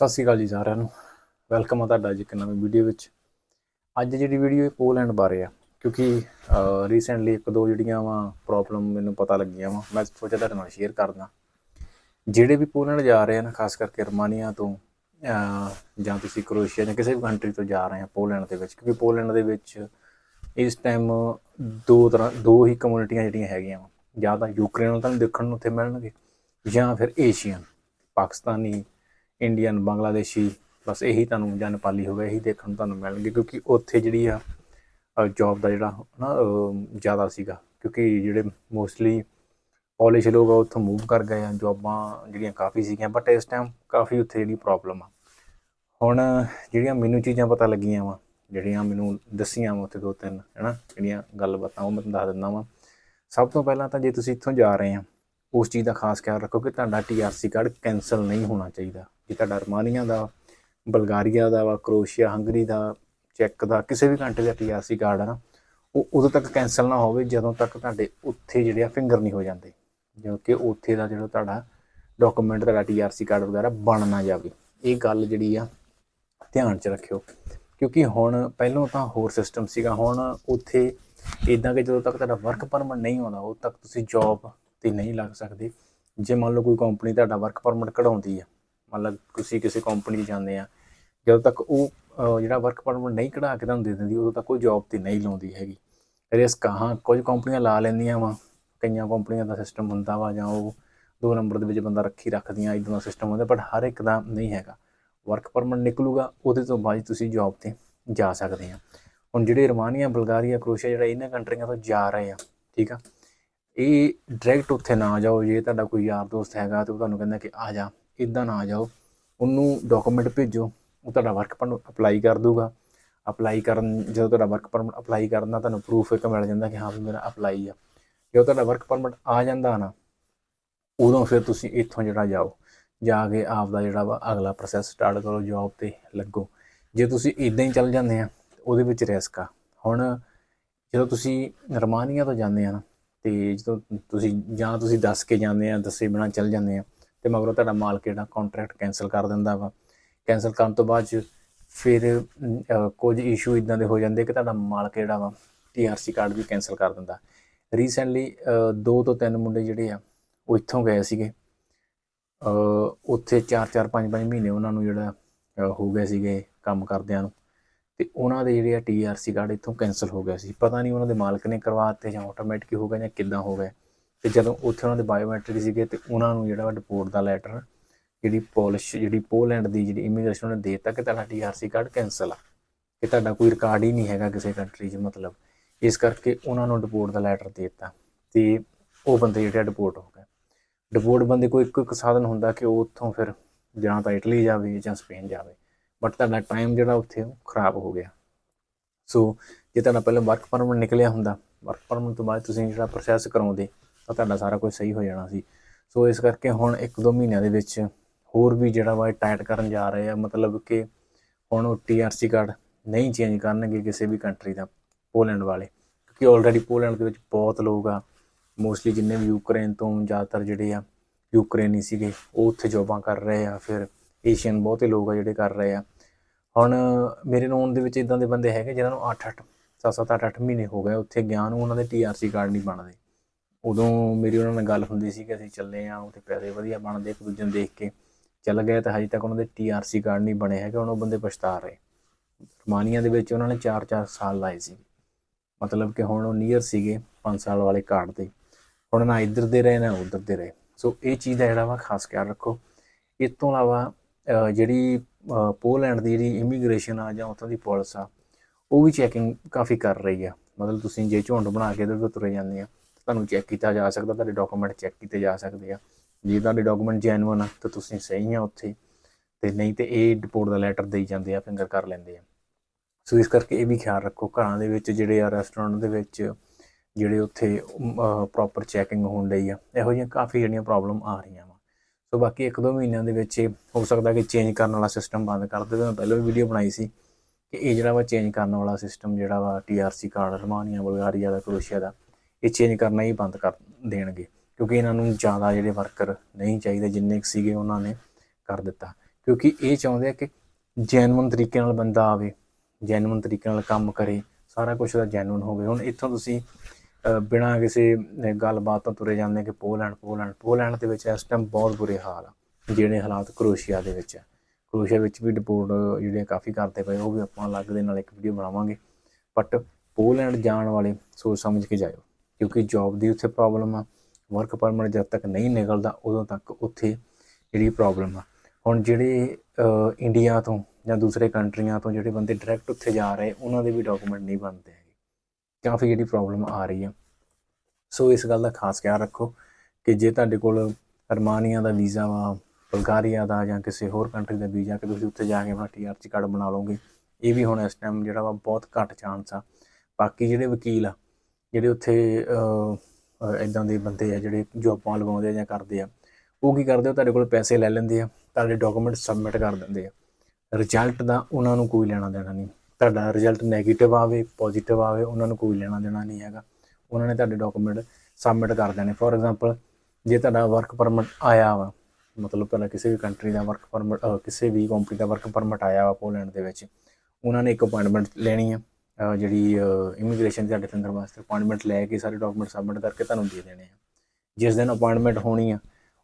ਸਤਿ ਸ਼੍ਰੀ ਅਕਾਲ ਜੀ ਸਾਰਿਆਂ ਨੂੰ। ਵੈਲਕਮ ਆ ਤੁਹਾਡਾ ਜੀ ਇੱਕ ਨਵੀਂ ਵੀਡੀਓ ਵਿੱਚ। ਅੱਜ ਜਿਹੜੀ ਵੀਡੀਓ ਇਹ ਪੋਲੈਂਡ ਬਾਰੇ ਆ, ਕਿਉਂਕਿ ਰੀਸੈਂਟਲੀ ਇੱਕ ਦੋ ਜਿਹੜੀਆਂ ਵਾ ਪ੍ਰੋਬਲਮ ਮੈਨੂੰ ਪਤਾ ਲੱਗੀਆਂ ਵਾ, ਮੈਂ ਸੋਚਿਆ ਤੁਹਾਡੇ ਨਾਲ ਸ਼ੇਅਰ ਕਰਦਾ ਜਿਹੜੇ ਵੀ ਪੋਲੈਂਡ ਜਾ ਰਹੇ ਹਨ ਖਾਸ ਕਰਕੇ ਰਮਾਨੀਆ ਤੋਂ ਜਾਂ ਤੁਸੀਂ ਕਰੋਸ਼ੀਆ ਜਾਂ ਕਿਸੇ ਵੀ ਕੰਟਰੀ ਤੋਂ ਜਾ ਰਹੇ ਆ ਪੋਲੈਂਡ ਦੇ ਵਿੱਚ, ਕਿਉਂਕਿ ਪੋਲੈਂਡ ਦੇ ਵਿੱਚ ਇਸ ਟਾਈਮ ਦੋ ਤਰ੍ਹਾਂ, ਦੋ ਹੀ ਕਮਿਊਨਿਟੀਆਂ ਜਿਹੜੀਆਂ ਹੈਗੀਆਂ ਵਾ। ਜਾਂ ਤਾਂ ਯੂਕਰੇਨ ਨੂੰ ਤੁਹਾਨੂੰ ਦੇਖਣ ਨੂੰ ਉੱਥੇ ਮਿਲਣਗੇ, ਜਾਂ ਫਿਰ ਏਸ਼ੀਅਨ ਪਾਕਿਸਤਾਨੀ ਇੰਡੀਅਨ, ਬੰਗਲਾਦੇਸ਼ੀ, ਬਸ ਇਹੀ ਤੁਹਾਨੂੰ ਜਾਂ ਨੇਪਾਲੀ ਹੋਵੇ, ਇਹੀ ਦੇਖਣ ਨੂੰ ਤੁਹਾਨੂੰ ਮਿਲਣਗੇ, ਕਿਉਂਕਿ ਉੱਥੇ ਜਿਹੜੀ ਆ ਜੌਬ ਦਾ ਜਿਹੜਾ ਨਾ ਜ਼ਿਆਦਾ ਸੀਗਾ, ਕਿਉਂਕਿ ਜਿਹੜੇ ਮੋਸਟਲੀ ਪੋਲਿਸ਼ ਲੋਕ ਆ, ਉੱਥੋਂ ਮੂਵ ਕਰ ਗਏ ਆ ਜੌਬਾਂ ਜਿਹੜੀਆਂ ਕਾਫੀ ਸੀਗੀਆਂ ਬਟ ਇਸ ਟਾਈਮ ਕਾਫੀ ਉੱਥੇ ਜਿਹੜੀ ਪ੍ਰੋਬਲਮ ਆ। ਹੁਣ ਜਿਹੜੀਆਂ ਮੈਨੂੰ ਚੀਜ਼ਾਂ ਪਤਾ ਲੱਗੀਆਂ ਵਾ, ਜਿਹੜੀਆਂ ਮੈਨੂੰ ਦੱਸੀਆਂ ਵਾ ਉੱਥੇ ਦੋ ਤਿੰਨ, ਹੈਨਾ, ਜਿਹੜੀਆਂ ਗੱਲਬਾਤਾਂ, ਉਹ ਮੈਂ ਤੁਹਾਨੂੰ ਦੱਸ ਦਿੰਦਾ ਵਾਂ। ਸਭ ਤੋਂ ਪਹਿਲਾਂ ਤਾਂ ਜੇ ਤੁਸੀਂ ਇੱਥੋਂ ਜਾ ਰਹੇ ਆ, ਉਸ ਚੀਜ਼ ਦਾ ਖਾਸ ਖਿਆਲ ਰੱਖੋ ਕਿ ਤੁਹਾਡਾ ਟੀਆਰਸੀ ਕਾਰਡ ਕੈਨਸਲ ਨਹੀਂ ਹੋਣਾ ਚਾਹੀਦਾ। ਜੇ ਤੁਹਾਡਾ ਅਰਮਾਨੀਆ ਦਾ, ਬਲਗਾਰੀਆ ਦਾ ਵਾ, ਕਰੋਸ਼ੀਆ, ਹੰਗਰੀ ਦਾ, ਚੈੱਕ ਦਾ, ਕਿਸੇ ਵੀ ਕੰਟਰੀ ਦਾ ਟੀਆਰਸੀ ਕਾਰਡ ਆ ਨਾ, ਉਹ ਉਦੋਂ ਤੱਕ ਕੈਨਸਲ ਨਾ ਹੋਵੇ, ਜਦੋਂ ਤੱਕ ਤੁਹਾਡੇ ਉੱਥੇ ਜਿਹੜੇ ਆ ਫਿੰਗਰ ਨਹੀਂ ਹੋ ਜਾਂਦੇ। ਕਿਉਂਕਿ ਉੱਥੇ ਦਾ ਜਿਹੜਾ ਤੁਹਾਡਾ ਡਾਕੂਮੈਂਟ ਤੁਹਾਡਾ ਟੀਆਰਸੀ ਕਾਰਡ ਵਗੈਰਾ ਬਣ ਨਾ ਜਾਵੇ। ਇਹ ਗੱਲ ਜਿਹੜੀ ਆ, ਧਿਆਨ 'ਚ ਰੱਖਿਓ। ਕਿਉਂਕਿ ਹੁਣ ਪਹਿਲਾਂ ਤਾਂ ਹੋਰ ਸਿਸਟਮ ਸੀਗਾ, ਹੁਣ ਉੱਥੇ ਇਦਾਂ ਕਿ ਜਦੋਂ ਤੱਕ ਤੁਹਾਡਾ ਵਰਕ ਪਰਮਿਟ ਨਹੀਂ ਆਉਂਦਾ ਉਦੋਂ ਤੱਕ ਤੁਸੀਂ ਜੌਬ ਤੇ ਨਹੀਂ ਲੱਗ ਸਕਦੇ। ਜੇ ਮੰਨ ਲਓ ਕੋਈ ਕੰਪਨੀ ਤੁਹਾਡਾ ਵਰਕ ਪਰਮਿਟ ਕਢਾਉਂਦੀ ਆ ਮਤਲਬ ਤੁਸੀਂ ਕਿਸੇ ਕੰਪਨੀ 'ਚ ਜਾਂਦੇ ਆ, ਜਦੋਂ ਤੱਕ ਉਹ ਜਿਹੜਾ ਵਰਕ ਪਰਮਿਟ ਨਹੀਂ ਕਢਾ ਕੇ ਤੁਹਾਨੂੰ ਦੇ ਦਿੰਦੀ, ਉਦੋਂ ਤੱਕ ਉਹ ਜੌਬ ਤੇ ਨਹੀਂ ਲਾਉਂਦੀ ਹੈਗੀ। ਰਿਸਕ ਹਾਂ ਕੁਝ ਕੰਪਨੀਆਂ ਲਾ ਲੈਂਦੀਆਂ ਵਾ, ਕਈਆਂ ਕੰਪਨੀਆਂ ਦਾ ਸਿਸਟਮ ਹੁੰਦਾ ਵਾ ਜਾਂ ਉਹ ਦੋ ਨੰਬਰ ਦੇ ਵਿੱਚ ਬੰਦਾ ਰੱਖੀ ਰੱਖਦੀਆਂ ਇਦਾਂ ਦਾ ਸਿਸਟਮ ਹੁੰਦਾ ਬਟ ਹਰ ਇੱਕ ਦਾ ਨਹੀਂ ਹੈਗਾ। ਵਰਕ ਪਰਮਿਟ ਨਿਕਲੂਗਾ, ਉਹਦੇ ਤੋਂ ਬਾਅਦ ਤੁਸੀਂ ਜੌਬ ਤੇ ਜਾ ਸਕਦੇ ਆ। ਹੁਣ ਜਿਹੜੇ ਰਮਾਨੀਆ ਬਲਗਾਰੀਆ ਕਰੋਸ਼ੀਆ ਜਿਹੜਾ ਇਹਨਾਂ ਕੰਟਰੀਆਂ ਤੋਂ ਜਾ ਰਹੇ ਆ, ਠੀਕ ਆ, ਇਹ ਡਾਇਰੈਕਟ ਉੱਥੇ ਨਾ ਜਾਓ, ਜੇ ਤੁਹਾਡਾ ਕੋਈ ਯਾਰ ਦੋਸਤ ਹੈਗਾ ਤੇ ਉਹ ਤੁਹਾਨੂੰ ਕਹਿੰਦਾ ਕਿ ਆ ਜਾ ਇਦਾਂ ਨਾ ਜਾਓ, ਉਹਨੂੰ ਡਾਕੂਮੈਂਟ ਭੇਜੋ, ਉਹ ਤੁਹਾਡਾ ਵਰਕ ਪਰਮਿਟ ਅਪਲਾਈ ਕਰ ਦੂਗਾ। ਅਪਲਾਈ ਕਰਨ, ਜਦੋਂ ਤੁਹਾਡਾ ਵਰਕ ਪਰਮਿਟ ਅਪਲਾਈ ਕਰਨ ਦਾ ਤੁਹਾਨੂੰ ਪ੍ਰੂਫ ਇੱਕ ਮਿਲ ਜਾਂਦਾ ਕਿ ਹਾਂ ਵੀ ਮੇਰਾ ਅਪਲਾਈ ਆ। ਜਦੋਂ ਤੁਹਾਡਾ ਵਰਕ ਪਰਮਿਟ ਆ ਜਾਂਦਾ ਨਾ, ਉਦੋਂ ਫਿਰ ਤੁਸੀਂ ਇੱਥੋਂ ਜਿਹੜਾ ਜਾਓ, ਜਾ ਕੇ ਆਪ ਦਾ ਜਿਹੜਾ ਵਾ ਅਗਲਾ ਪ੍ਰੋਸੈਸ ਸਟਾਰਟ ਕਰੋ ਜੌਬ ਤੇ ਲੱਗੋ। ਜੇ ਤੁਸੀਂ ਇਦਾਂ ਹੀ ਚੱਲ ਜਾਂਦੇ ਆ, ਉਹਦੇ ਵਿੱਚ ਰਿਸਕ ਆ। ਹੁਣ ਜਦੋਂ ਤੁਸੀਂ ਰਮਾਨੀਆਂ ਤੋਂ ਜਾਂਦੇ ਆ ਨਾ, ਤੇ ਜਦੋਂ ਤੁਸੀਂ ਜਾਂ ਤੁਸੀਂ ਦੱਸ ਕੇ ਜਾਂਦੇ ਆ, ਦੱਸੇ ਬਿਨਾਂ ਚੱਲ ਜਾਂਦੇ ਆ ਤੇ ਮਗਰੋਂ ਤੁਹਾਡਾ ਮਾਲਕ ਜਿਹੜਾ ਕੰਟਰੈਕਟ ਕੈਨਸਲ ਕਰ ਦਿੰਦਾ ਵਾ। ਕੈਨਸਲ ਕਰਨ ਤੋਂ ਬਾਅਦ 'ਚ ਫਿਰ ਕੁਝ ਇਸ਼ੂ ਇਦਾਂ ਦੇ ਹੋ ਜਾਂਦੇ ਕਿ ਤੁਹਾਡਾ ਮਾਲਕ ਜਿਹੜਾ ਵਾ ਟੀਆਰਸੀ ਕਾਰਡ ਵੀ ਕੈਨਸਲ ਕਰ ਦਿੰਦਾ। ਰੀਸੈਂਟਲੀ ਦੋ ਤੋਂ ਤਿੰਨ ਮੁੰਡੇ ਜਿਹੜੇ ਆ, ਉਹ ਇੱਥੋਂ ਗਏ ਸੀਗੇ। ਉੱਥੇ 4-4 5-5 ਮਹੀਨੇ ਉਹਨਾਂ ਨੂੰ ਜਿਹੜਾ ਹੋ ਗਏ ਸੀਗੇ ਕੰਮ ਕਰਦਿਆਂ ਨੂੰ। ਤੇ ਉਹਨਾਂ ਦੇ ਜਿਹੜੇ ਆ ਟੀਆਰਸੀ ਕਾਰਡ ਇੱਥੋਂ ਕੈਨਸਲ ਹੋ ਗਿਆ ਸੀ। ਪਤਾ ਨਹੀਂ ਉਹਨਾਂ ਦੇ ਮਾਲਕ ਨੇ ਕਰਵਾ ਦਿੱਤੇ ਜਾਂ ਆਟੋਮੈਟਿਕ ਹੋ ਗਿਆ ਜਾਂ ਕਿੱਦਾਂ ਹੋ ਗਿਆ ਤੇ ਜਦੋਂ ਉੱਥੇ ਉਹਨਾਂ ਦੇ ਬਾਇਓਮੈਟ੍ਰਿਕ ਸੀਗੇ ਤੇ ਉਹਨਾਂ ਨੂੰ ਜਿਹੜਾ ਰਿਪੋਰਟ ਦਾ ਲੈਟਰ ਜਿਹੜੀ ਪੋਲਿਸ਼ ਜਿਹੜੀ ਪੋਲੈਂਡ ਦੀ ਜਿਹੜੀ ਇਮੀਗ੍ਰੇਸ਼ਨ ਉਹਨੇ ਦੇ ਦਿੱਤਾ ਕਿ ਤੁਹਾਡਾ ਟੀਆਰਸੀ ਕਾਰਡ ਕੈਨਸਲ ਆ, ਕਿ ਤੁਹਾਡਾ ਕੋਈ ਰਿਕਾਰਡ ਹੀ ਨਹੀਂ ਹੈਗਾ ਕਿਸੇ ਕੰਟਰੀ 'ਚ ਮਤਲਬ। ਇਸ ਕਰਕੇ ਉਹਨਾਂ ਨੂੰ ਰਿਪੋਰਟ ਦਾ ਲੈਟਰ ਦੇ ਦਿੱਤਾ ਤੇ ਉਹ ਬੰਦੇ ਜਿਹੜੇ ਰਿਪੋਰਟ ਹੋ ਗਏ। ਰਿਪੋਰਟ ਬੰਦੇ ਕੋਈ ਇੱਕੋ, ਇੱਕ ਸਾਧਨ ਹੁੰਦਾ ਕਿ ਉਹ ਉੱਥੋਂ ਫਿਰ ਜਾਂ ਤਾਂ ਇਟਲੀ ਜਾਵੇ ਜਾਂ ਸਪੇਨ ਜਾਵੇ ਬਟ ਤੁਹਾਡਾ ਟਾਈਮ ਜਿਹੜਾ ਉੱਥੇ ਖਰਾਬ ਹੋ ਗਿਆ। ਸੋ ਜੇ ਤੁਹਾਡਾ ਪਹਿਲਾਂ ਵਰਕ ਪਰਮਿਟ ਨਿਕਲਿਆ ਹੁੰਦਾ ਵਰਕ ਪਰਮਿਟ ਤੋਂ ਬਾਅਦ ਤੁਸੀਂ ਜਿਹੜਾ ਪ੍ਰੋਸੈਸ ਕਰਾਉਂਦੇ ਤਾਂ ਤੁਹਾਡਾ ਸਾਰਾ ਕੁਝ ਸਹੀ ਹੋ ਜਾਣਾ ਸੀ। ਸੋ ਇਸ ਕਰਕੇ ਹੁਣ ਇੱਕ ਦੋ ਮਹੀਨਿਆਂ ਦੇ ਵਿੱਚ ਹੋਰ ਵੀ ਜਿਹੜਾ ਵਾ ਟਾਈਟ ਕਰਨ ਜਾ ਰਹੇ ਆ। ਮਤਲਬ ਕਿ ਹੁਣ ਉਹ ਟੀਆਰਸੀ ਕਾਰਡ ਨਹੀਂ ਚੇਂਜ ਕਰਨਗੇ ਕਿਸੇ ਵੀ ਕੰਟਰੀ ਦਾ ਪੋਲੈਂਡ ਵਾਲੇ। ਕਿਉਂਕਿ ਆਲਰੇਡੀ ਪੋਲੈਂਡ ਦੇ ਵਿੱਚ ਬਹੁਤ ਲੋਕ ਆ। ਮੋਸਟਲੀ ਜਿੰਨੇ ਵੀ ਯੂਕਰੇਨ ਤੋਂ ਜ਼ਿਆਦਾਤਰ ਜਿਹੜੇ ਆ ਯੂਕਰੇਨੀ ਸੀਗੇ, ਉਹ ਉੱਥੇ ਜੋਬਾਂ ਕਰ ਰਹੇ ਆ। ਫਿਰ ਏਸ਼ੀਅਨ ਬਹੁਤੇ ਲੋਕ ਆ ਜਿਹੜੇ ਕਰ ਰਹੇ ਆ। ਹੁਣ ਮੇਰੇ ਨੋਨ ਦੇ ਵਿੱਚ ਇਦਾਂ ਦੇ ਬੰਦੇ ਹੈਗੇ ਜਿਨ੍ਹਾਂ ਨੂੰ 8-8 7-7 8-8 ਮਹੀਨੇ ਹੋ ਗਏ ਉੱਥੇ ਗਿਆ ਨੂੰ ਉਹਨਾਂ ਦੇ ਟੀਆਰਸੀ ਕਾਰਡ ਨਹੀਂ ਬਣਦੇ। ਉਦੋਂ ਮੇਰੀ ਉਹਨਾਂ ਨਾਲ ਗੱਲ ਹੁੰਦੀ ਸੀ ਕਿ ਅਸੀਂ ਚੱਲੇ ਆ, ਉੱਥੇ ਪੈਸੇ ਵਧੀਆ ਬਣਦੇ, ਇੱਕ ਦੂਜੇ ਨੂੰ ਦੇਖ ਕੇ ਚੱਲ ਗਏ ਤਾਂ ਹਜੇ ਤੱਕ ਉਹਨਾਂ ਦੇ ਟੀਆਰਸੀ ਕਾਰਡ ਨਹੀਂ ਬਣੇ ਹੈਗੇ ਹੁਣ ਉਹ ਬੰਦੇ ਪਛਤਾ ਰਹੇ। ਰਮਾਨੀਆ ਦੇ ਵਿੱਚ ਉਹਨਾਂ ਨੇ 4-4 ਸਾਲ ਲਾਏ ਸੀ। ਮਤਲਬ ਕਿ ਹੁਣ ਉਹ ਨੀਅਰ ਸੀਗੇ 5 ਸਾਲ ਵਾਲੇ ਕਾਰਡ ਤੇ। ਹੁਣ ਨਾ ਇੱਧਰ ਦੇ ਰਹੇ, ਨਾ ਉੱਧਰ ਦੇ ਰਹੇ। ਸੋ ਇਹ ਚੀਜ਼ ਦਾ ਜਿਹੜਾ ਵਾ ਖਾਸ ਖਿਆਲ ਰੱਖੋ। ਇਸ ਤੋਂ ਇਲਾਵਾ ਜਿਹੜੀ ਪੋਲੈਂਡ ਦੀ ਜਿਹੜੀ ਇਮੀਗ੍ਰੇਸ਼ਨ ਆ ਜਾਂ ਉੱਥੋਂ ਦੀ ਪੁਲਿਸ ਆ, ਉਹ ਵੀ ਚੈਕਿੰਗ ਕਾਫੀ ਕਰ ਰਹੀ ਆ। ਮਤਲਬ ਤੁਸੀਂ ਜੇ ਝੁੰਡ ਬਣਾ ਕੇ ਇੱਧਰ ਤੋਂ ਤੁਰੇ ਜਾਂਦੇ ਆ। ਤੁਹਾਨੂੰ ਚੈੱਕ ਕੀਤਾ ਜਾ ਸਕਦਾ, ਤੁਹਾਡੇ ਡਾਕੂਮੈਂਟ ਚੈੱਕ ਕੀਤੇ ਜਾ ਸਕਦੇ ਆ। ਜੇ ਤੁਹਾਡੇ ਡਾਕੂਮੈਂਟ ਜੈਨੂਇਨ ਆ, ਤਾਂ ਤੁਸੀਂ ਸਹੀ ਆ ਉੱਥੇ। ਤੇ ਨਹੀਂ ਤੇ ਇਹ ਰਿਪੋਰਟ ਦਾ ਲੈਟਰ ਦੇਈ ਜਾਂਦੇ ਆ ਫਿੰਗਰ ਕਰ ਲੈਂਦੇ ਆ। ਸੋ ਇਸ ਕਰਕੇ ਇਹ ਵੀ ਖਿਆਲ ਰੱਖੋ, ਘਰਾਂ ਦੇ ਵਿੱਚ ਜਿਹੜੇ ਆ ਰੈਸਟੋਰੈਂਟ ਦੇ ਵਿੱਚ, ਜਿਹੜੇ ਉੱਥੇ ਪ੍ਰੋਪਰ ਚੈਕਿੰਗ ਹੋਣ ਲਈ ਆ, ਇਹੋ ਜਿਹੀਆਂ ਕਾਫੀ ਜਿਹੜੀਆਂ ਪ੍ਰੋਬਲਮ ਆ ਰਹੀਆਂ ਵਾ। ਸੋ ਬਾਕੀ ਇੱਕ ਦੋ ਮਹੀਨਿਆਂ ਦੇ ਵਿੱਚ ਇਹ ਹੋ ਸਕਦਾ ਕਿ ਚੇਂਜ ਕਰਨ ਵਾਲਾ ਸਿਸਟਮ ਬੰਦ ਕਰ ਦੇਵੇ। ਮੈਂ ਪਹਿਲਾਂ ਵੀ ਵੀਡੀਓ ਬਣਾਈ ਸੀ ਕਿ ਇਹ ਜਿਹੜਾ ਵਾ ਚੇਂਜ ਕਰਨ ਵਾਲਾ ਸਿਸਟਮ ਜਿਹੜਾ ਵਾ ਟੀਆਰਸੀ ਕਾਰਡ ਰਮਾਨੀਆ ਬਲਗਾਰੀਆ ਦਾ ਕ੍ਰੋਸ਼ੀਆ ਦਾ ਇਹ ਚੇਂਜ ਕਰਨਾ ਹੀ ਬੰਦ ਕਰ ਦੇਣਗੇ ਕਿਉਂਕਿ ਇਹਨਾਂ ਨੂੰ ਜ਼ਿਆਦਾ ਜਿਹੜੇ ਵਰਕਰ ਨਹੀਂ ਚਾਹੀਦੇ ਜਿੰਨੇ ਕੁ ਸੀਗੇ ਉਹਨਾਂ ਨੇ ਕਰ ਦਿੱਤਾ। ਕਿਉਂਕਿ ਇਹ ਚਾਹੁੰਦੇ ਆ ਕਿ ਜੈਨੂਇਨ ਤਰੀਕੇ ਨਾਲ ਬੰਦਾ ਆਵੇ ਜੈਨੂਇਨ ਤਰੀਕੇ ਨਾਲ ਕੰਮ ਕਰੇ ਸਾਰਾ ਕੁਝ ਦਾ ਜੈਨੂਇਨ ਹੋਵੇ। ਹੁਣ ਇੱਥੋਂ ਤੁਸੀਂ ਅਹ, ਬਿਨਾਂ ਕਿਸੇ ਗੱਲਬਾਤ ਤੋਂ ਤੁਰੇ ਜਾਂਦੇ ਕਿ ਪੋਲੈਂਡ ਪੋਲੈਂਡ ਪੋਲੈਂਡ ਦੇ ਵਿੱਚ ਇਸ ਟਾਈਮ ਬਹੁਤ ਬੁਰੇ ਹਾਲ ਆ ਜਿਹੜੇ ਹਾਲਾਤ ਕਰੋਸ਼ੀਆ ਦੇ ਵਿੱਚ ਆ। ਕਰੋਸ਼ੀਆ ਵਿੱਚ ਵੀ ਰਿਪੋਰਟ ਜਿਹੜੀਆਂ ਕਾਫੀ ਕਰਦੇ ਪਏ ਉਹ ਵੀ ਆਪਾਂ ਅਲੱਗ ਦੇ ਨਾਲ ਇੱਕ ਵੀਡੀਓ ਬਣਾਵਾਂਗੇ। ਬਟ ਪੋਲੈਂਡ ਜਾਣ ਵਾਲੇ ਸੋਚ ਸਮਝ ਕੇ ਜਾਇਓ। ਕਿਉਂਕਿ ਜੌਬ ਦੀ ਉੱਥੇ ਪ੍ਰੋਬਲਮ ਆ ਵਰਕ ਪਰਮਿਟ ਜਦ ਤੱਕ ਨਹੀਂ ਨਿਕਲਦਾ, ਉਦੋਂ ਤੱਕ ਉੱਥੇ ਜਿਹੜੀ ਪ੍ਰੋਬਲਮ ਆ। ਹੁਣ ਜਿਹੜੇ ਇੰਡੀਆ ਤੋਂ ਜਾਂ ਦੂਸਰੇ ਕੰਟਰੀਆਂ ਤੋਂ ਜਿਹੜੇ ਬੰਦੇ ਡਾਇਰੈਕਟ ਉੱਥੇ ਜਾ ਰਹੇ, ਉਹਨਾਂ ਦੇ ਵੀ ਡਾਕੂਮੈਂਟ ਨਹੀਂ ਬਣਦੇ ਹੈਗੇ। ਕਾਫੀ ਜਿਹੜੀ ਪ੍ਰੋਬਲਮ ਆ ਰਹੀ ਆ। ਸੋ ਇਸ ਗੱਲ ਦਾ ਖਾਸ ਖਿਆਲ ਰੱਖੋ ਕਿ ਜੇ ਤੁਹਾਡੇ ਕੋਲ ਅਰਮਾਨੀਆ ਦਾ ਵੀਜ਼ਾ ਵਾ, ਬਲਗਾਰੀਆ ਦਾ ਜਾਂ ਕਿਸੇ ਹੋਰ ਕੰਟਰੀ ਦਾ ਵੀਜ਼ਾ, ਕਿ ਤੁਸੀਂ ਉੱਥੇ ਜਾ ਕੇ ਆਪਣਾ ਟੀਆਰਸੀ ਕਾਰਡ ਬਣਾ ਲਓਗੇ, ਇਹ ਵੀ ਹੁਣ ਇਸ ਟਾਈਮ ਜਿਹੜਾ ਵਾ ਬਹੁਤ ਘੱਟ ਚਾਂਸ ਆ। ਬਾਕੀ ਜਿਹੜੇ ਵਕੀਲ ਆ ਜਿਹੜੇ ਉੱਥੇ ਇਦਾਂ ਦੇ ਬੰਦੇ ਆ ਜਿਹੜੇ ਜੋਬਾਂ ਲਵਾਉਂਦੇ ਆ ਜਾਂ ਕਰਦੇ ਆ, ਉਹ ਕੀ ਕਰਦੇ ਆ? ਤੁਹਾਡੇ ਕੋਲ ਪੈਸੇ ਲੈ ਲੈਂਦੇ ਆ, ਤੁਹਾਡੇ ਡਾਕੂਮੈਂਟ ਸਬਮਿਟ ਕਰ ਦਿੰਦੇ ਆ। ਰਿਜ਼ਲਟ ਦਾ ਉਹਨਾਂ ਨੂੰ ਕੋਈ ਲੈਣਾ ਦੇਣਾ ਨਹੀਂ। ਤੁਹਾਡਾ ਰਿਜ਼ਲਟ 네ਗੇਟਿਵ ਆਵੇ ਪੋਜ਼ਿਟਿਵ ਆਵੇ, ਉਹਨਾਂ ਨੂੰ ਕੋਈ ਲੈਣਾ ਦੇਣਾ ਨਹੀਂ ਹੈਗਾ। ਉਹਨਾਂ ਨੇ ਤੁਹਾਡੇ ਡਾਕੂਮੈਂਟ ਸਬਮਿਟ ਕਰ ਦੇਣੇ। ਫੋਰ ਐਗਜ਼ਾਮਪਲ ਜੇ ਤੁਹਾਡਾ ਵਰਕ ਪਰਮਿਟ ਆਇਆ ਵਾ, ਮਤਲਬ ਪਹਿਲਾਂ ਕਿਸੇ ਵੀ ਕੰਟਰੀ ਦਾ ਵਰਕ ਪਰਮਿਟ ਕਿਸੇ ਵੀ ਕੰਪਨੀ ਦਾ ਵਰਕ ਪਰਮਿਟ ਆਇਆ ਵਾ ਪੋਲੈਂਡ ਦੇ ਵਿੱਚ, ਉਹਨਾਂ ਨੇ ਇੱਕ ਅਪਾਇੰਟਮੈਂਟ ਲੈਣੀ ਆ। ਜਿਹੜੀ ਇਮੀਗ੍ਰੇਸ਼ਨ ਦੇ ਡਿਫੈਂਡਰ ਵਾਸਤੇ ਅਪਾਇੰਟਮੈਂਟ ਲੈ ਕੇ ਸਾਰੇ ਡਾਕੂਮੈਂਟ ਸਬਮਿਟ ਕਰਕੇ ਤੁਹਾਨੂੰ ਦੇ ਦੇਣੇ ਆ। ਜਿਸ ਦਿਨ ਅਪਾਇੰਟਮੈਂਟ ਹੋਣੀ ਆ,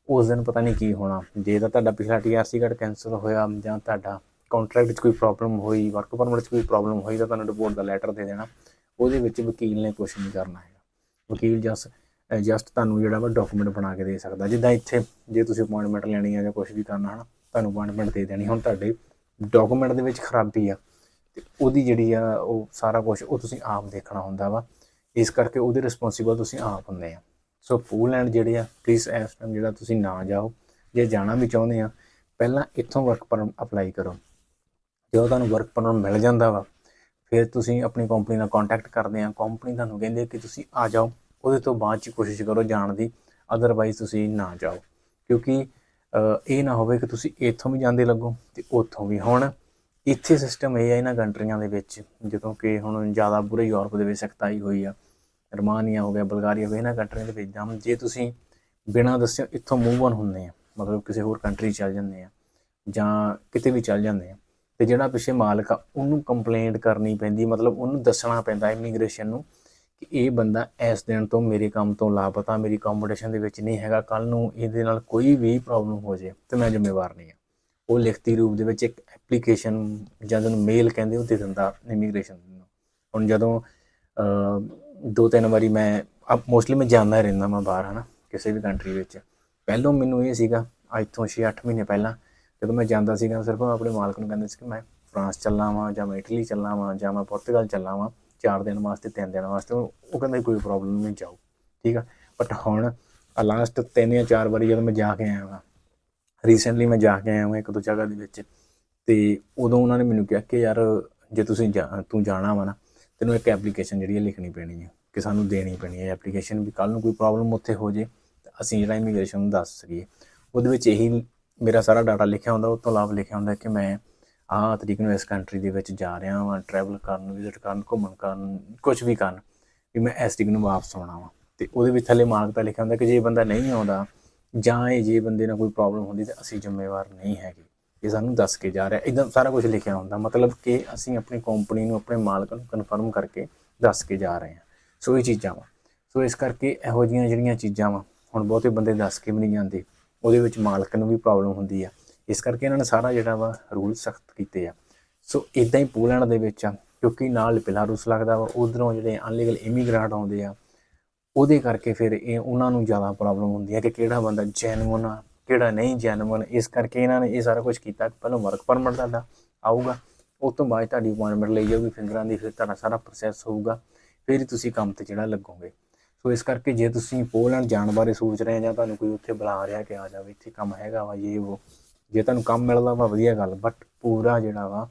ਉਸ ਦਿਨ ਪਤਾ ਨਹੀਂ ਕੀ ਹੋਣਾ। ਜੇ ਤਾਂ ਤੁਹਾਡਾ ਪਿਛਲਾ ਟੀਆਰਸੀ ਕਾਰਡ ਕੈਂਸਲ ਹੋਇਆ ਜਾਂ ਤੁਹਾਡਾ ਕੰਟਰੈਕਟ 'ਚ ਕੋਈ ਪ੍ਰੋਬਲਮ ਹੋਈ ਵਰਕ ਪਰਮਿਟ 'ਚ ਕੋਈ ਪ੍ਰੋਬਲਮ ਹੋਈ, ਤਾਂ ਤੁਹਾਨੂੰ ਰਿਪੋਰਟ ਦਾ ਲੈਟਰ ਦੇ ਦੇਣਾ। ਉਹਦੇ ਵਿੱਚ ਵਕੀਲ ਨੇ ਕੁਝ ਨਹੀਂ ਕਰਨਾ ਹੈਗਾ। ਵਕੀਲ ਜਸ ਜਸਟ ਤੁਹਾਨੂੰ ਜਿਹੜਾ ਵਾ ਡਾਕੂਮੈਂਟ ਬਣਾ ਕੇ ਦੇ ਸਕਦਾ। ਜਿੱਦਾਂ ਇੱਥੇ ਜੇ ਤੁਸੀਂ ਅਪਾਇੰਟਮੈਂਟ ਲੈਣੀ ਆ ਜਾਂ ਕੁਝ ਵੀ ਕਰਨਾ ਹਨਾ, ਤੁਹਾਨੂੰ ਅਪਾਇੰਟਮੈਂਟ ਦੇ ਦੇਣੀ। ਹੁਣ ਤੁਹਾਡੇ ਡਾਕੂਮੈਂਟ ਦੇ ਵਿੱਚ ਖਰਾਬੀ ਆ। ਤੇ ਉਹਦੀ ਜਿਹੜੀ ਆ, ਉਹ ਸਾਰਾ ਕੁਝ ਉਹ ਤੁਸੀਂ ਆਪ ਦੇਖਣਾ ਹੁੰਦਾ ਵਾ। ਇਸ ਕਰਕੇ ਉਹਦੇ ਰਿਸਪੌਂਸੀਬਲ ਤੁਸੀਂ ਆਪ ਹੁੰਦੇ ਆ। ਸੋ ਪੋਲੈਂਡ ਜਿਹੜੇ ਆ ਪਲੀਜ਼ ਇਸ ਟਾਈਮ ਜਿਹੜਾ ਤੁਸੀਂ ਨਾ ਜਾਓ। ਜੇ ਜਾਣਾ ਵੀ ਚਾਹੁੰਦੇ ਆ, ਪਹਿਲਾਂ ਇੱਥੋਂ ਵਰਕ ਪਰਮਿਟ ਅਪਲਾਈ ਕਰੋ। ਜਦੋਂ ਤੁਹਾਨੂੰ ਵਰਕ ਪਰਮਿਟ ਮਿਲ ਜਾਂਦਾ ਵਾ, ਫਿਰ ਤੁਸੀਂ ਆਪਣੀ ਕੰਪਨੀ ਨਾਲ ਕੰਟੈਕਟ ਕਰਦੇ ਆ। ਕੰਪਨੀ ਤੁਹਾਨੂੰ ਕਹਿੰਦੇ ਕਿ ਤੁਸੀਂ ਆ ਜਾਓ। ਉਹਦੇ ਤੋਂ ਬਾਅਦ ਚ ਕੋਸ਼ਿਸ਼ ਕਰੋ ਜਾਣ ਦੀ। ਅਦਰਵਾਈਜ਼ ਤੁਸੀਂ ਨਾ ਜਾਓ। ਕਿਉਂਕਿ ਇਹ ਨਾ ਹੋਵੇ ਕਿ ਤੁਸੀਂ ਇੱਥੋਂ ਵੀ ਜਾਂਦੇ ਲੱਗੋ ਤੇ ਉੱਥੋਂ ਵੀ। ਹੁਣ ਇੱਥੇ ਸਿਸਟਮ ਇਹ ਆ ਇਹਨਾਂ ਕੰਟਰੀਆਂ ਦੇ ਵਿੱਚ, ਜਦੋਂ ਕਿ ਹੁਣ ਜ਼ਿਆਦਾ ਬੁਰੇ ਯੂਰਪ ਦੇ ਵਿੱਚ ਸਖਤਾਈ ਹੋਈ ਆ, ਰਮਾਨੀਆ ਹੋ ਗਿਆ, ਬਲਗਾਰੀਆ ਹੋ ਗਿਆ, ਇਹਨਾਂ ਕੰਟਰੀਆਂ ਦੇ ਵਿੱਚ ਜਾਂ ਜੇ ਤੁਸੀਂ ਬਿਨਾਂ ਦੱਸਿਓ ਇੱਥੋਂ ਮੂਵ ਔਨ ਹੁੰਦੇ ਆ, ਮਤਲਬ ਕਿਸੇ ਹੋਰ ਕੰਟਰੀ ਚੱਲ ਜਾਂਦੇ ਆ, ਜਾਂ ਕਿਤੇ ਵੀ ਚੱਲ ਜਾਂਦੇ ਆ, ਤੇ ਜਿਹੜਾ ਪਿੱਛੇ ਮਾਲਕ ਆ, ਉਹਨੂੰ ਕੰਪਲੇਂਟ ਕਰਨੀ ਪੈਂਦੀ, ਮਤਲਬ ਉਹਨੂੰ ਦੱਸਣਾ ਪੈਂਦਾ ਇਮੀਗ੍ਰੇਸ਼ਨ ਨੂੰ ਕਿ ਇਹ ਬੰਦਾ ਇਸ ਦਿਨ ਤੋਂ ਮੇਰੇ ਕੰਮ ਤੋਂ ਲਾਪਤਾ, ਮੇਰੀ ਕੰਪੀਟੀਸ਼ਨ ਦੇ ਵਿੱਚ ਨਹੀਂ ਹੈਗਾ ਕੱਲ ਨੂੰ ਇਹਦੇ ਨਾਲ ਕੋਈ ਵੀ ਪ੍ਰੋਬਲਮ ਹੋ ਜੇ ਤੇ ਮੈਂ ਜ਼ਿੰਮੇਵਾਰ ਨਹੀਂ ਆ। ਉਹ ਲਿਖਤੀ ਰੂਪ ਦੇ ਵਿੱਚ ਇੱਕ ਐਪਲੀਕੇਸ਼ਨ ਜਾਂ ਜਿਹਨੂੰ ਮੇਲ ਕਹਿੰਦੇ ਉਹ ਦੇ ਦਿੰਦਾ ਇਮੀਗ੍ਰੇਸ਼ਨ ਨੂੰ। ਹੁਣ ਜਦੋਂ ਦੋ ਤਿੰਨ ਵਾਰੀ ਮੈਂ ਮੋਸਟਲੀ ਮੈਂ ਜਾਂਦਾ ਰਹਿੰਦਾ ਮੈਂ ਬਾਹਰ, ਹਨਾ, ਕਿਸੇ ਵੀ ਕੰਟਰੀ ਵਿੱਚ। ਪਹਿਲੋਂ ਮੈਨੂੰ ਇਹ ਸੀਗਾ, ਅੱਜ ਤੋਂ 6-8 ਮਹੀਨੇ ਪਹਿਲਾਂ, ਜਦੋਂ ਮੈਂ ਜਾਂਦਾ ਸੀਗਾ, ਸਿਰਫ ਮੈਂ ਆਪਣੇ ਮਾਲਕ ਨੂੰ ਕਹਿੰਦਾ ਸੀ ਕਿ ਮੈਂ ਫਰਾਂਸ ਚੱਲਾਂ ਵਾਂ, ਜਾਂ ਮੈਂ ਇਟਲੀ ਚੱਲਾਂ ਵਾਂ, ਜਾਂ ਮੈਂ ਪੁਰਤਗਾਲ ਚੱਲਾਂ ਵਾਂ, ਚਾਰ ਦਿਨ ਵਾਸਤੇ, ਤਿੰਨ ਦਿਨ ਵਾਸਤੇ, ਉਹ ਕਹਿੰਦਾ ਕੋਈ ਪ੍ਰੋਬਲਮ ਨਹੀਂ, ਜਾਓ। ਠੀਕ ਆ? ਬਟ ਹੁਣ ਲਾਸਟ ਤਿੰਨ ਜਾਂ ਚਾਰ ਵਾਰੀ ਜਦੋਂ ਮੈਂ ਜਾ ਕੇ ਆਇਆ ਵਾਂ ਰੀਸੈਂਟਲੀ ਮੈਂ ਜਾ ਕੇ ਆਇਆ ਹਾਂ ਇੱਕ ਦੋ ਜਗ੍ਹਾ ਦੇ ਵਿੱਚ ਤੇ ਉਦੋਂ ਉਹਨਾਂ ਨੇ ਮੈਨੂੰ ਕਿਹਾ ਕਿ ਯਾਰ ਜੇ ਤੁਸੀਂ ਜਾ- ਤੂੰ ਜਾਣਾ ਵਾ ਨਾ, ਤੈਨੂੰ ਇੱਕ ਐਪਲੀਕੇਸ਼ਨ ਜਿਹੜੀ ਹੈ ਲਿਖਣੀ ਪੈਣੀ ਹੈ ਕਿ ਸਾਨੂੰ ਦੇਣੀ ਪੈਣੀ ਹੈ ਐਪਲੀਕੇਸ਼ਨ ਵੀ ਕੱਲ ਨੂੰ ਕੋਈ ਪ੍ਰੋਬਲਮ ਉੱਥੇ ਹੋ ਜੇ, ਤਾਂ ਅਸੀਂ ਜਿਹੜਾ ਇਮੀਗ੍ਰੇਸ਼ਨ ਨੂੰ ਦੱਸ ਸਕੀਏ। ਉਹਦੇ ਵਿੱਚ ਇਹੀ ਮੇਰਾ ਸਾਰਾ ਡਾਟਾ ਲਿਖਿਆ ਹੁੰਦਾ ਉਸ ਤੋਂ ਇਲਾਵਾ ਲਿਖਿਆ ਹੁੰਦਾ ਕਿ ਮੈਂ ਆਹ ਤਰੀਕ ਨੂੰ ਇਸ ਕੰਟਰੀ ਦੇ ਵਿੱਚ ਜਾ ਰਿਹਾ ਹਾਂ ਟਰੈਵਲ ਕਰਨ ਵਿਜ਼ਿਟ ਕਰਨ, ਘੁੰਮਣ ਕਰਨ ਕੁਝ ਵੀ ਕਰਨ, ਵੀ ਮੈਂ ਇਸ ਤਰੀਕ ਨੂੰ ਵਾਪਸ ਆਉਣਾ ਵਾ। ਤੇ ਉਹਦੇ ਵਿੱਚ ਥੱਲੇ ਮਾਰਕ ਤਾਂ ਲਿਖਿਆ ਹੁੰਦਾ ਕਿ ਜੇ ਬੰਦਾ ਨਹੀਂ ਆਉਂਦਾ ਜਾਂ ਇਹ ਜੇ ਬੰਦੇ ਨਾਲ ਕੋਈ ਪ੍ਰੋਬਲਮ ਹੁੰਦੀ ਤਾਂ ਅਸੀਂ ਜ਼ਿੰਮੇਵਾਰ ਨਹੀਂ ਹੈਗੇ। ਇਹ ਸਾਨੂੰ ਦੱਸ ਕੇ ਜਾ ਰਿਹਾ। ਇਦਾਂ ਸਾਰਾ ਕੁਝ ਲਿਖਿਆ ਹੁੰਦਾ। ਮਤਲਬ ਕਿ ਅਸੀਂ ਆਪਣੀ ਕੰਪਨੀ ਨੂੰ, ਆਪਣੇ ਮਾਲਕ ਨੂੰ ਕਨਫਰਮ ਕਰਕੇ ਦੱਸ ਕੇ ਜਾ ਰਹੇ ਹਾਂ। ਸੋ ਇਹ ਚੀਜ਼ਾਂ ਵਾ। ਸੋ ਇਸ ਕਰਕੇ ਇਹੋ ਜਿਹੀਆਂ ਜਿਹੜੀਆਂ ਚੀਜ਼ਾਂ ਵਾ, ਹੁਣ ਬਹੁਤੇ ਬੰਦੇ ਦੱਸ ਕੇ ਵੀ ਨਹੀਂ ਜਾਂਦੇ। ਉਹਦੇ ਵਿੱਚ ਮਾਲਕ ਨੂੰ ਵੀ ਪ੍ਰੋਬਲਮ ਹੁੰਦੀ ਆ। ਇਸ ਕਰਕੇ ਇਹਨਾਂ ਨੇ ਸਾਰਾ ਜਿਹੜਾ ਵਾ ਰੂਲ ਸਖਤ ਕੀਤੇ ਆ। ਸੋ ਇਦਾਂ ਹੀ ਪੋਲੈਂਡ ਦੇ ਵਿੱਚ ਆ, ਕਿਉਂਕਿ ਨਾਲ ਬਿਲਾਰੂਸ ਲੱਗਦਾ ਵਾ। ਉਧਰੋਂ ਜਿਹੜੇ ਅਨਲੀਗਲ ਇਮੀਗ੍ਰੈਂਟ ਆਉਂਦੇ ਆ ਉਹਦੇ ਕਰਕੇ ਫਿਰ ਇਹ ਉਹਨਾਂ ਨੂੰ ਜ਼ਿਆਦਾ ਪ੍ਰੋਬਲਮ ਹੁੰਦੀ ਹੈ ਕਿ ਕਿਹੜਾ ਬੰਦਾ ਜੈਨੂਇਨ ਆ, ਕਿਹੜਾ ਨਹੀਂ ਜੈਨੂਇਨ ਇਸ ਕਰਕੇ ਇਹਨਾਂ ਨੇ ਇਹ ਸਾਰਾ ਕੁਝ ਕੀਤਾ ਪਹਿਲਾਂ ਵਰਕ ਪਰਮਿਟ ਤੁਹਾਡਾ ਆਊਗਾ, ਉਸ ਤੋਂ ਬਾਅਦ ਤੁਹਾਡੀ ਅਪਾਇੰਟਮੈਂਟ ਲਈ ਜਾਊਗੀ, ਫਿੰਗਰਾਂ ਦੀ ਫਿਰ ਤੁਹਾਡਾ ਸਾਰਾ ਪ੍ਰੋਸੈਸ ਹੋਊਗਾ, ਫਿਰ ਹੀ ਤੁਸੀਂ ਕੰਮ ਤੇ ਜਿਹੜਾ ਲੱਗੋਗੇ। ਸੋ ਇਸ ਕਰਕੇ ਜੇ ਤੁਸੀਂ ਪੋਲੈਂਡ ਜਾਣ ਬਾਰੇ ਸੋਚ ਰਹੇ ਜਾਂ ਤੁਹਾਨੂੰ ਕੋਈ ਉੱਥੇ ਬੁਲਾ ਰਿਹਾ ਕਿ ਆ ਜਾਵੇ ਇੱਥੇ ਕੰਮ ਹੈਗਾ ਵਾ ਇਹ ਉਹ ਜੇ ਤੁਹਾਨੂੰ ਕੰਮ ਮਿਲਦਾ ਵਾ, ਵਧੀਆ ਗੱਲ ਬਟ ਪੂਰਾ ਜਿਹੜਾ ਵਾ,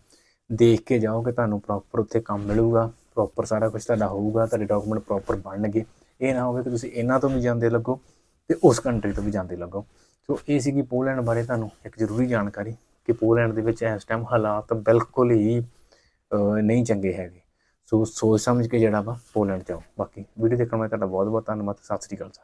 ਦੇਖ ਕੇ ਜਾਓ ਕਿ ਤੁਹਾਨੂੰ ਪ੍ਰੋਪਰ ਉੱਥੇ ਕੰਮ ਮਿਲੂਗਾ ਪ੍ਰੋਪਰ ਸਾਰਾ ਕੁਝ ਤੁਹਾਡਾ ਹੋਊਗਾ, ਤੁਹਾਡੇ ਡਾਕੂਮੈਂਟ ਪ੍ਰੋਪਰ ਬਣਨਗੇ। ਇਹ ਨਾ ਹੋਵੇ ਕਿ ਤੁਸੀਂ ਇਹਨਾਂ ਤੋਂ ਵੀ ਜਾਂਦੇ ਲੱਗੋ ਤੇ ਉਸ ਕੰਟਰੀ ਤੋਂ ਵੀ ਜਾਂਦੇ ਲੱਗੋ। ਸੋ ਇਹ ਸੀਗੀ ਪੋਲੈਂਡ ਬਾਰੇ ਤੁਹਾਨੂੰ ਇੱਕ ਜ਼ਰੂਰੀ ਜਾਣਕਾਰੀ ਕਿ ਪੋਲੈਂਡ ਦੇ ਵਿੱਚ ਇਸ ਟਾਈਮ ਹਾਲਾਤ ਬਿਲਕੁਲ ਹੀ ਨਹੀਂ ਚੰਗੇ ਹੈਗੇ। ਸੋ ਸੋਚ ਸਮਝ ਕੇ ਜਿਹੜਾ ਵਾ ਪੋਲੈਂਡ ਜਾਓ ਬਾਕੀ ਵੀਡੀਓ ਦੇਖਣ ਲਈ ਤੁਹਾਡਾ ਬਹੁਤ ਬਹੁਤ ਧੰਨਵਾਦ। ਸਤਿ ਸ੍ਰੀ ਅਕਾਲ ਸਰ